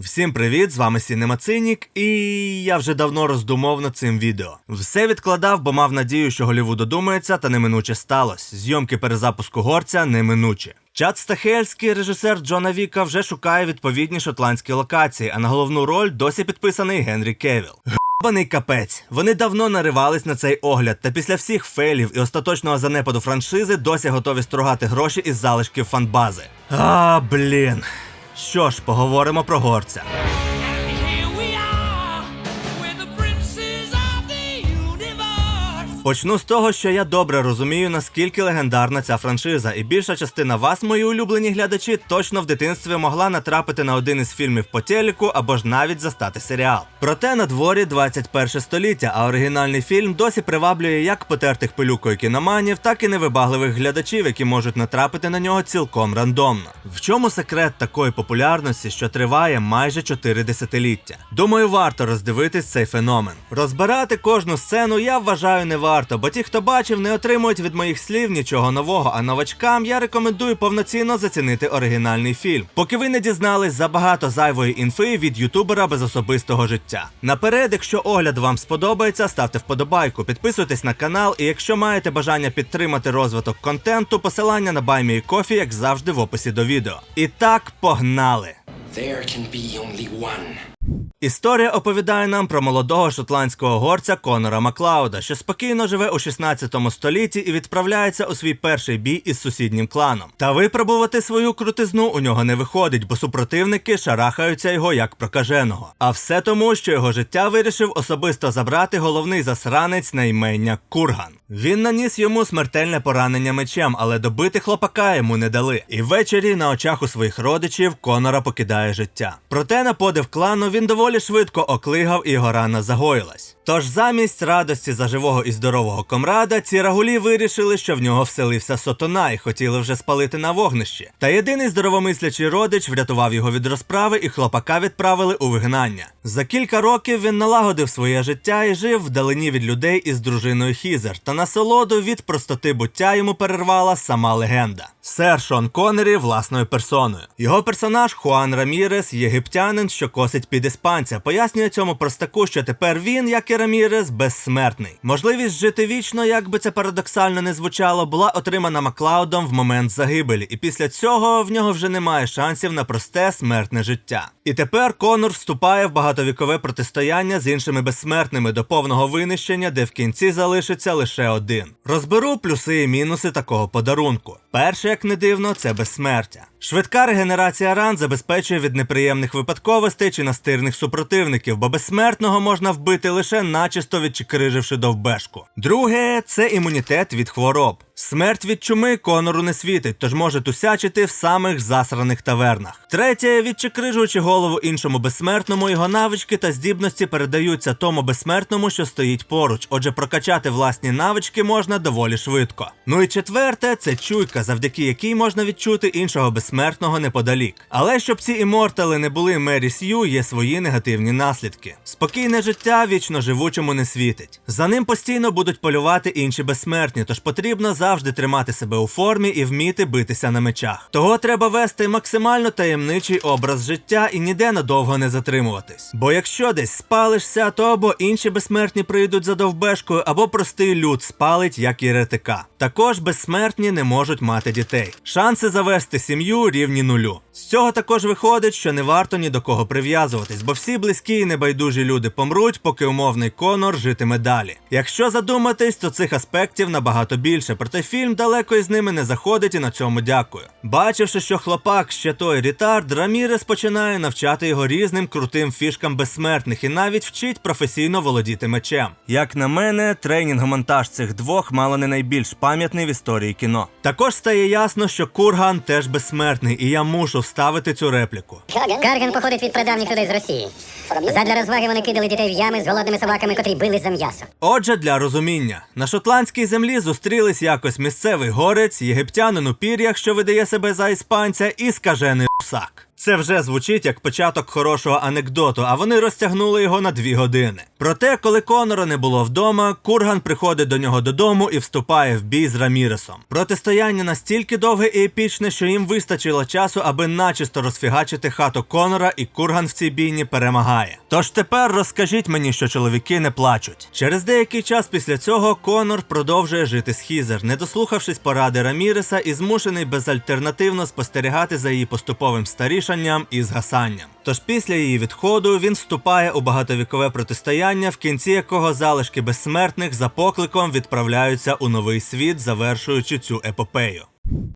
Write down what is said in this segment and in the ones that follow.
Всім привіт, з вами Сінемацинік, і я вже давно роздумав над цим відео. Все відкладав, бо мав надію, що Голівуд додумається, та неминуче сталося. Зйомки перезапуску горця неминучі. Чад Стахельський, режисер Джона Віка, вже шукає відповідні шотландські локації, а на головну роль досі підписаний Генрі Кевіл. Баний капець. Вони давно наривались на цей огляд, та після всіх фейлів і остаточного занепаду франшизи досі готові стругати гроші із залишків фанбази. А, блін. Що ж, поговоримо про горця. Почну з того, що я добре розумію, наскільки легендарна ця франшиза, і більша частина вас, мої улюблені глядачі, точно в дитинстві могла натрапити на один із фільмів по телеку або ж навіть застати серіал. Проте на дворі 21 століття, а оригінальний фільм досі приваблює як потертих пилюкою кіноманів, так і невибагливих глядачів, які можуть натрапити на нього цілком рандомно. В чому секрет такої популярності, що триває майже 4 десятиліття? Думаю, варто роздивитись цей феномен. Розбирати кожну сцену я вважаю не варто, бо ті, хто бачив, не отримують від моїх слів нічого нового. А новачкам я рекомендую повноцінно зацінити оригінальний фільм. Поки ви не дізнались забагато зайвої інфи від ютубера без особистого життя. Наперед, якщо огляд вам сподобається, ставте вподобайку, підписуйтесь на канал, і якщо маєте бажання підтримати розвиток контенту, посилання на Баймі Кофі, як завжди, в описі до відео. І так, погнали! There can be only one. Історія оповідає нам про молодого шотландського горця Конора Маклауда, що спокійно живе у 16 столітті і відправляється у свій перший бій із сусіднім кланом. Та випробувати свою крутизну у нього не виходить, бо супротивники шарахаються його як прокаженого. А все тому, що його життя вирішив особисто забрати головний засранець на імення Курган. Він наніс йому смертельне поранення мечем, але добити хлопака йому не дали. І ввечері на очах у своїх родичів Конора покидає життя. Проте на подив клану він доволі швидко оклигав і Горана рана загоїлась. Тож замість радості за живого і здорового комрада, ці рагулі вирішили, що в нього вселився сотона і хотіли вже спалити на вогнищі. Та єдиний здоровомислячий родич врятував його від розправи, і хлопака відправили у вигнання. За кілька років він налагодив своє життя і жив вдалині від людей із дружиною Хізер. Та насолоду від простоти буття йому перервала сама легенда. Сер Шон Коннері власною персоною. Його персонаж Хуан Рамірес, єгиптянин, що косить під іспанця, пояснює цьому простаку, що тепер він, як і Рамірес, безсмертний. Можливість жити вічно, як би це парадоксально не звучало, була отримана Маклаудом в момент загибелі, і після цього в нього вже немає шансів на просте смертне життя. І тепер Конор вступає в багатовікове протистояння з іншими безсмертними до повного винищення, де в кінці залишиться лише один. Розберу плюси і мінуси такого подарунку. Перше, як не дивно, це безсмертя. Швидка регенерація ран забезпечує від неприємних випадковостей чи настирних супротивників, бо безсмертного можна вбити лише начисто відчикриживши довбешку. Друге це імунітет від хвороб. Смерть від чуми конору не світить, тож може тусячити в самих засраних тавернах. Третє, відчикрижуючи голову іншому безсмертному, його навички та здібності передаються тому безсмертному, що стоїть поруч. Отже, прокачати власні навички можна доволі швидко. Ну і четверте, це чуйка, завдяки якій можна відчути іншого безсмертного неподалік. Але щоб ці імортали не були Мері Сью, є свої негативні наслідки. Спокійне життя вічно живучому не світить. За ним постійно будуть полювати інші безсмертні, тож потрібно завжди тримати себе у формі і вміти битися на мечах. Того треба вести максимально таємничий образ життя і ніде надовго не затримуватись. Бо якщо десь спалишся, то або інші безсмертні прийдуть за довбешкою, або простий люд спалить, як і ретика. Також безсмертні не можуть мати дітей. Шанси завести сім'ю рівні нулю. З цього також виходить, що не варто ні до кого прив'язуватись, бо всі близькі і небайдужі люди помруть, поки умовний Конор житиме далі. Якщо задуматись, то цих аспектів набагато більше, проте фільм далеко із ними не заходить і на цьому дякую. Бачивши, що хлопак ще той рітард, Рамірес починає навчати його різним крутим фішкам безсмертних і навіть вчить професійно володіти мечем. Як на мене, тренінг-монтаж цих двох мало не найбільш пам'ятний в історії кіно. Також стає ясно, що Курган теж безсмертний, і я мушу вставити цю репліку. Карган походить від прадавніх людей з Росії. Задля розваги вони кидали дітей в ями з голодними собаками, котрі били за м'ясо. Отже, для розуміння, на шотландській землі зустрілись якось місцевий горець, єгиптянин у пір'ях, що видає себе за іспанця, і скажений русак. Це вже звучить як початок хорошого анекдоту, а вони розтягнули його на дві години. Проте, коли Конора не було вдома, Курган приходить до нього додому і вступає в бій з Раміресом. Протистояння настільки довге і епічне, що їм вистачило часу, аби начисто розфігачити хату Конора, і Курган в цій бійні перемагає. Тож тепер розкажіть мені, що чоловіки не плачуть. Через деякий час після цього Конор продовжує жити з Хізер, не дослухавшись поради Раміреса і змушений безальтернативно спостерігати за її поступовим старішанням і згасанням. Тож після її відходу він вступає у багатовікове протистояння, в кінці якого залишки безсмертних за покликом відправляються у новий світ, завершуючи цю епопею.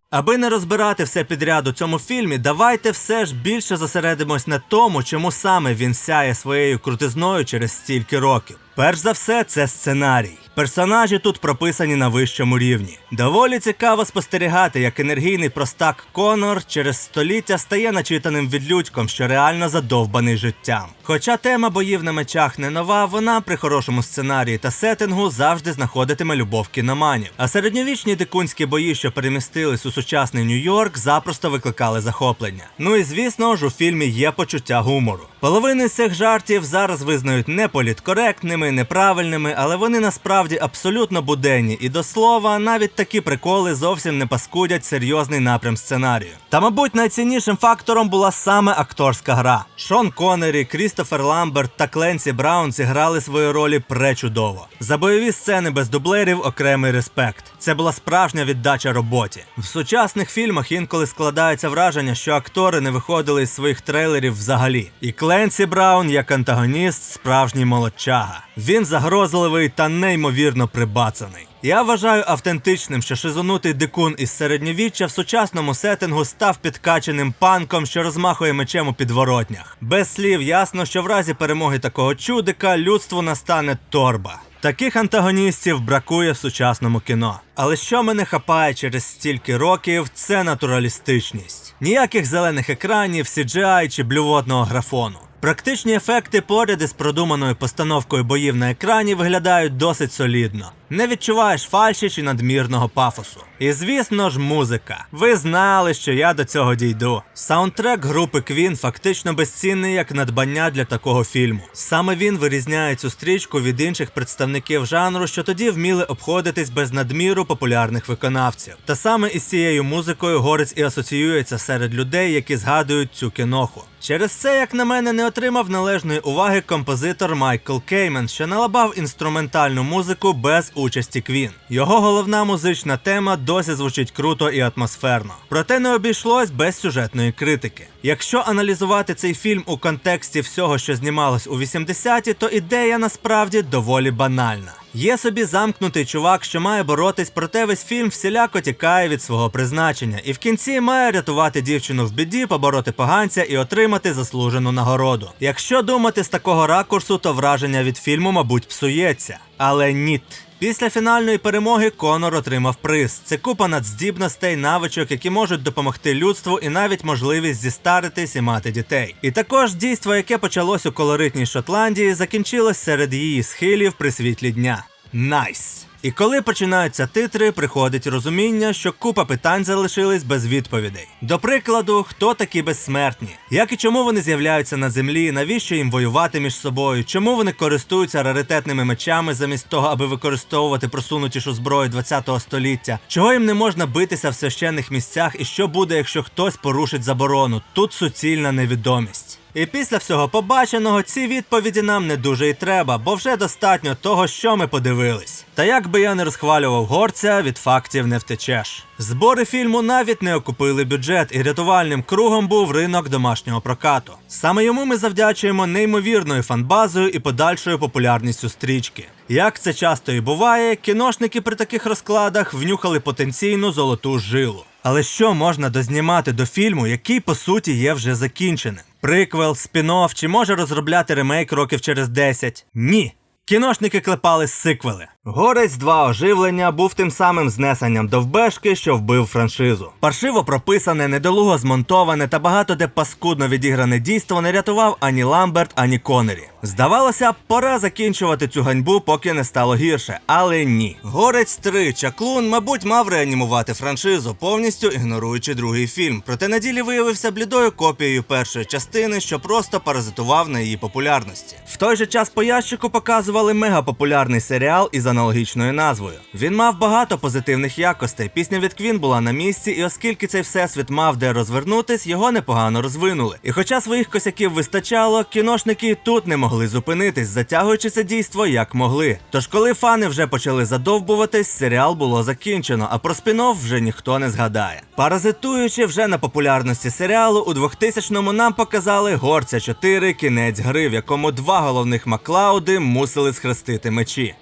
Аби не розбирати все підряд у цьому фільмі, давайте все ж більше зосередимось на тому, чому саме він сяє своєю крутизною через стільки років. Перш за все, це сценарій. Персонажі тут прописані на вищому рівні. Доволі цікаво спостерігати, як енергійний простак Конор через століття стає начитаним відлюдьком, що реально задовбаний життям. Хоча тема боїв на мечах не нова, вона при хорошому сценарії та сеттингу завжди знаходитиме любов кіноманів. А середньовічні дикунські бої, що перемістились у сучасний Нью-Йорк, запросто викликали захоплення. Ну і звісно ж, у фільмі є почуття гумору. Половини з цих жартів зараз визнають неполіткоректними, неправильними, але вони насправді абсолютно буденні. І до слова, навіть такі приколи зовсім не паскудять серйозний напрям сценарію. Та, мабуть, найціннішим фактором була саме акторська гра. Шон Коннері, Крістофер Ламберт та Кленсі Браун зіграли свої ролі пречудово. За бойові сцени без дублерів окремий респект. Це була справжня віддача роботі. В сучасних фільмах інколи складається враження, що актори не виходили із своїх трейлерів взагалі. І Кленсі Браун, як антагоніст, справжній молодчага. Він загрозливий та неймовірно прибацаний. Я вважаю автентичним, що шизонутий дикун із середньовіччя в сучасному сеттингу став підкаченим панком, що розмахує мечем у підворотнях. Без слів ясно, що в разі перемоги такого чудика людству настане торба. Таких антагоністів бракує в сучасному кіно. Але що мене хапає через стільки років, це натуралістичність. Ніяких зелених екранів, CGI чи блювотного графону. Практичні ефекти поряд із продуманою постановкою боїв на екрані виглядають досить солідно. Не відчуваєш фальші чи надмірного пафосу. І звісно ж, музика. Ви знали, що я до цього дійду. Саундтрек групи Queen фактично безцінний як надбання для такого фільму. Саме він вирізняє цю стрічку від інших представників жанру, що тоді вміли обходитись без надміру популярних виконавців. Та саме із цією музикою горець і асоціюється серед людей, які згадують цю кіноху. Через це, як на мене, не отримав належної уваги композитор Майкл Кеймен, що налабав інструментальну музику без участі Квін. Його головна музична тема досі звучить круто і атмосферно. Проте не обійшлось без сюжетної критики. Якщо аналізувати цей фільм у контексті всього, що знімалось у 80-ті, то ідея насправді доволі банальна. Є собі замкнутий чувак, що має боротись, проте весь фільм всіляко тікає від свого призначення, і в кінці має рятувати дівчину в біді, побороти поганця і отримати заслужену нагороду. Якщо думати з такого ракурсу, то враження від фільму, мабуть, псується. Але ніт. Після фінальної перемоги Конор отримав приз. Це купа надздібностей, навичок, які можуть допомогти людству, і навіть можливість зістаритись і мати дітей. І також дійство, яке почалось у колоритній Шотландії, закінчилось серед її схилів при світлі дня. Найс! І коли починаються титри, приходить розуміння, що купа питань залишились без відповідей. До прикладу, хто такі безсмертні? Як і чому вони з'являються на землі? Навіщо їм воювати між собою? Чому вони користуються раритетними мечами замість того, аби використовувати просунутішу зброю 20-го століття? Чого їм не можна битися в священних місцях? І що буде, якщо хтось порушить заборону? Тут суцільна невідомість. І після всього побаченого ці відповіді нам не дуже й треба, бо вже достатньо того, що ми подивились. Та як би я не розхвалював горця, від фактів не втечеш. Збори фільму навіть не окупили бюджет, і рятувальним кругом був ринок домашнього прокату. Саме йому ми завдячуємо неймовірною фанбазою і подальшою популярністю стрічки. Як це часто і буває, кіношники при таких розкладах внюхали потенційну золоту жилу. Але що можна дознімати до фільму, який по суті є вже закінченим? Приквел, спін-офф чи може розробляти ремейк років через 10? Ні. Кіношники клепали сиквели. Горець 2 оживлення був тим самим знесенням довбешки, що вбив франшизу. Паршиво прописане, недолуго змонтоване та багато де паскудно відігране дійство не рятував ані Ламберт, ані Конері. Здавалося, пора закінчувати цю ганьбу, поки не стало гірше, але ні. Горець 3 Чаклун, мабуть, мав реанімувати франшизу, повністю ігноруючи другий фільм. Проте на ділі виявився блідою копією першої частини, що просто паразитував на її популярності. В той же час по ящику показували мегапопулярний серіал із аналогічною назвою. Він мав багато позитивних якостей. Пісня від Квін була на місці, і оскільки цей всесвіт мав де розвернутись, його непогано розвинули. І хоча своїх косяків вистачало, кіношники тут не могли зупинитись, затягуючи це дійство як могли. Тож, коли фани вже почали задовбуватись, серіал було закінчено, а про спін-офф вже ніхто не згадає. Паразитуючи вже на популярності серіалу, у 2000-му нам показали Горця 4 кінець гри, в якому два головних Маклауди мусили схрестити мечі.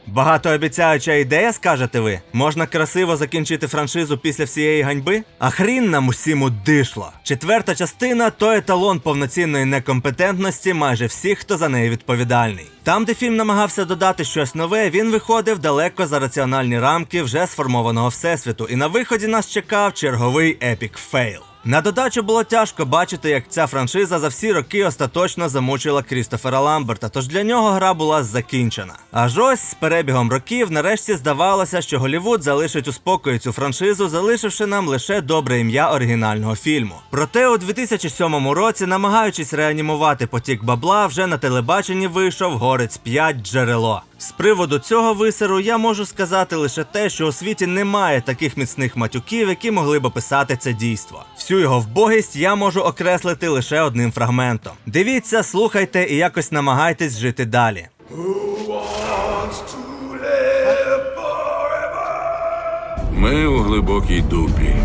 Багатообіцяюча ідея, скажете ви? Можна красиво закінчити франшизу після всієї ганьби? А хрін нам усім удишло. Четверта частина то еталон повноцінної некомпетентності майже всіх, хто за неї відповідальний. Там, де фільм намагався додати щось нове, він виходив далеко за раціональні рамки вже сформованого всесвіту, і на виході нас чекав черговий епік фейл. На додачу було тяжко бачити, як ця франшиза за всі роки остаточно замучила Крістофера Ламберта, тож для нього гра була закінчена. Аж ось з перебігом років нарешті здавалося, що Голівуд залишить у спокої цю франшизу, залишивши нам лише добре ім'я оригінального фільму. Проте у 2007 році, намагаючись реанімувати потік бабла, вже на телебаченні вийшов Горець 5 джерело. З приводу цього висеру я можу сказати лише те, що у світі немає таких міцних матюків, які могли б описати це дійство. Всю його вбогість я можу окреслити лише одним фрагментом. Дивіться, слухайте і якось намагайтесь жити далі. Ми у глибокій дупі.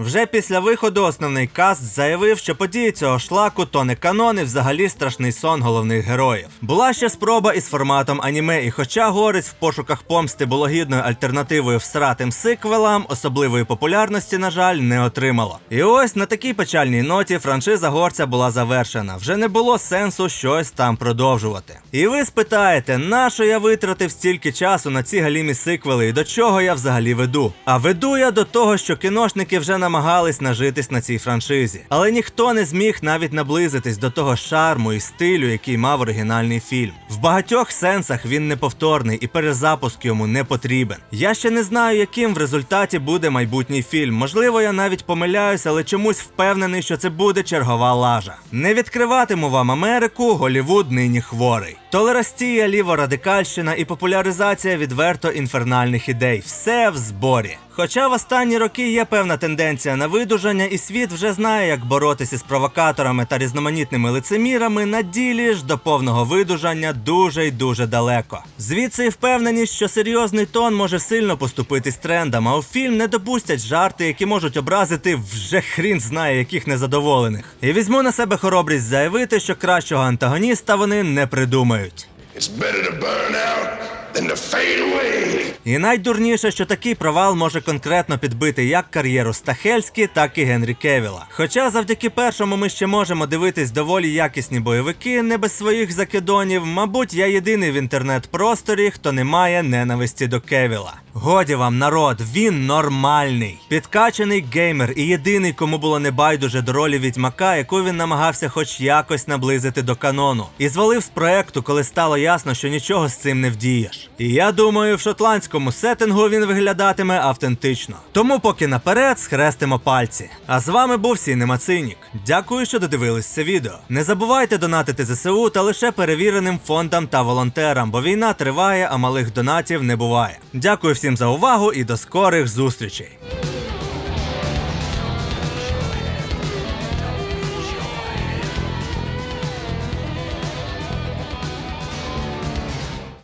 Вже після виходу основний каст заявив, що події цього шлаку то не канон і взагалі страшний сон головних героїв. Була ще спроба із форматом аніме, і хоча горець в пошуках помсти було гідною альтернативою всратим сиквелам, особливої популярності, на жаль, не отримало. І ось на такій печальній ноті франшиза горця була завершена. Вже не було сенсу щось там продовжувати. І ви спитаєте, нащо я витратив стільки часу на ці галімі сиквели і до чого я взагалі веду? А веду я до того, що кіношники вже намагались нажитись на цій франшизі, але ніхто не зміг навіть наблизитись до того шарму і стилю, який мав оригінальний фільм. В багатьох сенсах він неповторний і перезапуск йому не потрібен. Я ще не знаю, яким в результаті буде майбутній фільм. Можливо, я навіть помиляюся, але чомусь впевнений, що це буде чергова лажа. Не відкриватиму вам Америку, Голівуд нині хворий. Толерастія, ліворадикальщина і популяризація відверто інфернальних ідей. Все в зборі. Хоча в останні роки є певна тенденція на видужання, і світ вже знає, як боротися з провокаторами та різноманітними лицемірами, на ділі ж до повного видужання дуже й дуже далеко. Звідси і впевненість, що серйозний тон може сильно поступити з трендом, а у фільм не допустять жарти, які можуть образити вже хрін знає яких незадоволених. І візьму на себе хоробрість заявити, що кращого антагоніста вони не придумають. It's better to burn out than to fade away. І найдурніше, що такий провал може конкретно підбити як кар'єру Стахельські, так і Генрі Кевіла. Хоча завдяки першому ми ще можемо дивитись доволі якісні бойовики, не без своїх закидонів, мабуть, я єдиний в інтернет-просторі, хто не має ненависті до Кевіла. Годі вам, народ, він нормальний. Підкачаний геймер і єдиний, кому було небайдуже до ролі відьмака, яку він намагався хоч якось наблизити до канону. І звалив з проекту, коли стало ясно, що нічого з цим не вдієш. І я думаю, в шотландському сеттингу він виглядатиме автентично. Тому поки наперед схрестимо пальці. А з вами був Сінема Цинік. Дякую, що додивились це відео. Не забувайте донатити ЗСУ та лише перевіреним фондам та волонтерам, бо війна триває, а малих донатів не буває. Дякую всім за увагу і до скорих зустрічей.